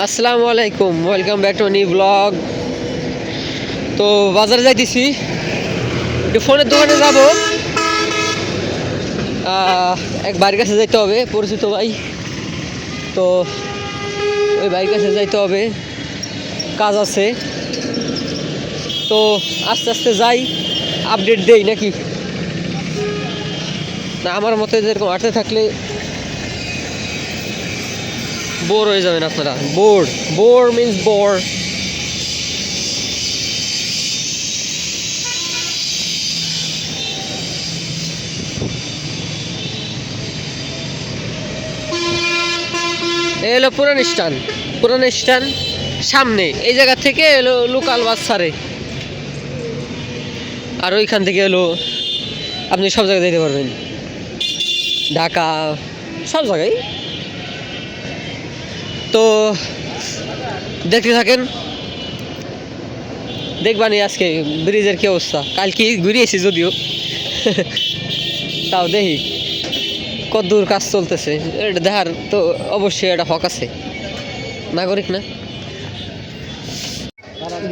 আসসালামু আলাইকুম welcome back to new blog তো বাজারে যাইতেছি, একটু ফোনের দোকানে যাব। এক বাড়ির কাছে যাইতে হবে, পরিচিত ভাই। তো ওই বাড়ির কাছে যাইতে হবে, কাজ আছে। তো আস্তে আস্তে যাই আপডেট দেই নাকি? না, আমার মতে যেরকম আটতে থাকলে বোর হয়ে যাবেন আপনারা। বোর বোর মিন্স বোর এ হলো পুরান স্টান পুরান স্টান সামনে। এই জায়গা থেকে এলো লোকাল বাস ছাড়ে। আর ওইখান থেকে এলো আপনি সব জায়গায় যেতে পারবেন। ঢাকা। সব জায়গায়। তো দেখতে থাকেন। দেখবানি আজকে ব্রিজের কি অবস্থা। কালকে ঘুরিয়েছি যদিও। তাও দেখি কত দূর কাজ চলতেছে। এটা দেখার তো অবশ্যই এটা হক আছে। নাগরিক না?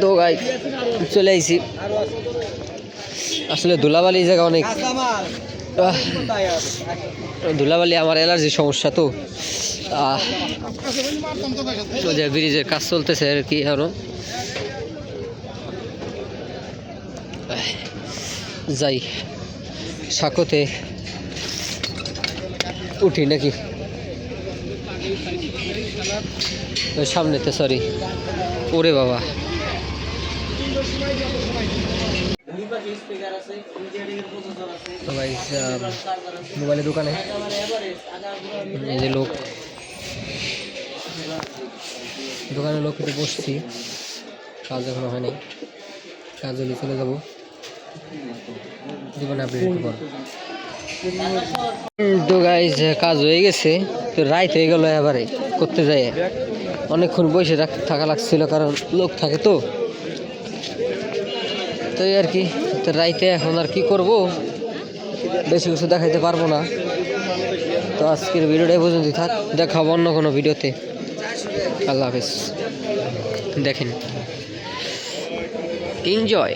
তো গাই চলে আইছি। আসলে ধুলাবালি জায়গা অনেক। ধুলাবালি, আমার অ্যালার্জি সমস্যা তো। ব্রিজের কাজ চলতেছে আর কি আরও যাই, সাকোতে উঠি নাকি? সামনেতে সরি ওরে বাবা। তো ভাই মোবাইলের দোকানে? এই যে লোক। দোকানে লোক একটু বসছি। কাজ এখনও হয়নি। কাজ হলে চলে যাব। জীবনে তো গাইজ কাজ হয়ে গেছে। তো রাইত হয়ে গেল এবারে। করতে যাই অনেকক্ষণ বসে থাকা লাগছিল কারণ লোক থাকে তো। তো আর কি, তো রাইতে এখন আর কি করব, বেশি কিছু দেখাইতে পারব না। তো আজকের ভিডিওটাই পর্যন্ত থাক, দেখাবো অন্য কোনো ভিডিওতে। আল্লাহ হাফিজ। দেখেন। এনজয়